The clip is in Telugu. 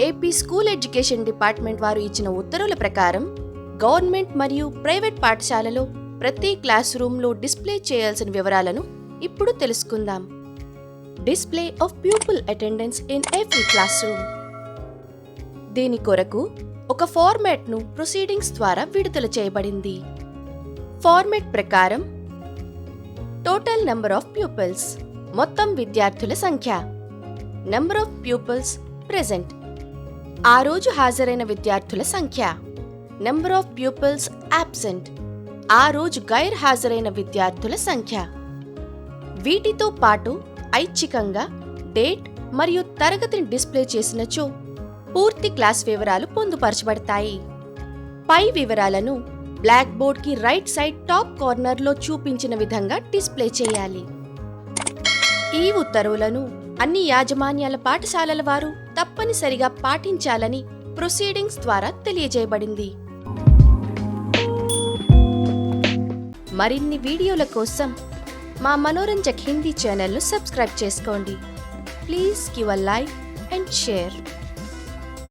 ఏపీ స్కూల్ ఎడ్యుకేషన్ డిపార్ట్మెంట్ వారు ఇచ్చిన ఉత్తర్వుల ప్రకారం గవర్నమెంట్ మరియు ప్రైవేట్ పాఠశాలలో ప్రతి క్లాస్ రూమ్లో డిస్ప్లే చేయాల్సిన వివరాలను ఇప్పుడు తెలుసుకుందాం. Display of pupil attendance in every classroom. దీని కొరకు ఒక ఫార్మాట్ను ప్రొసీడింగ్స్ ద్వారా విడుదల చేయబడింది. ఫార్మాట్ ప్రకారం టోటల్ నెంబర్ ఆఫ్ ప్యూపిల్స్ మొత్తం విద్యార్థుల సంఖ్య. Number of pupils present. ఆ రోజు హాజరైన విద్యార్థుల సంఖ్య. నెంబర్ ఆఫ్ ప్యూపిల్స్ యాబ్సెంట్ ఆ రోజు గైర్ హాజరైన విద్యార్థుల సంఖ్య. వీటితో పాటు ఐచ్ఛికంగా డేట్ మరియు తరగతిని డిస్ప్లే చేసినచో పూర్తి క్లాస్ వివరాలు పొందుపరచబడతాయి. పై వివరాలను బ్లాక్ బోర్డ్కి రైట్ సైడ్ టాప్ కార్నర్లో చూపించిన విధంగా డిస్ప్లే చేయాలి. ఈ ఉత్తర్వులను అన్ని యాజమాన్యాల పాఠశాలల వారు తప్పనిసరిగా పాటించాలని ప్రొసీడింగ్స్ ద్వారా తెలియజేయబడింది. మరిన్ని వీడియోల కోసం మా మనోరంజక్ హిందీ ఛానల్ను సబ్స్క్రైబ్ చేసుకోండి. Please give a like and share.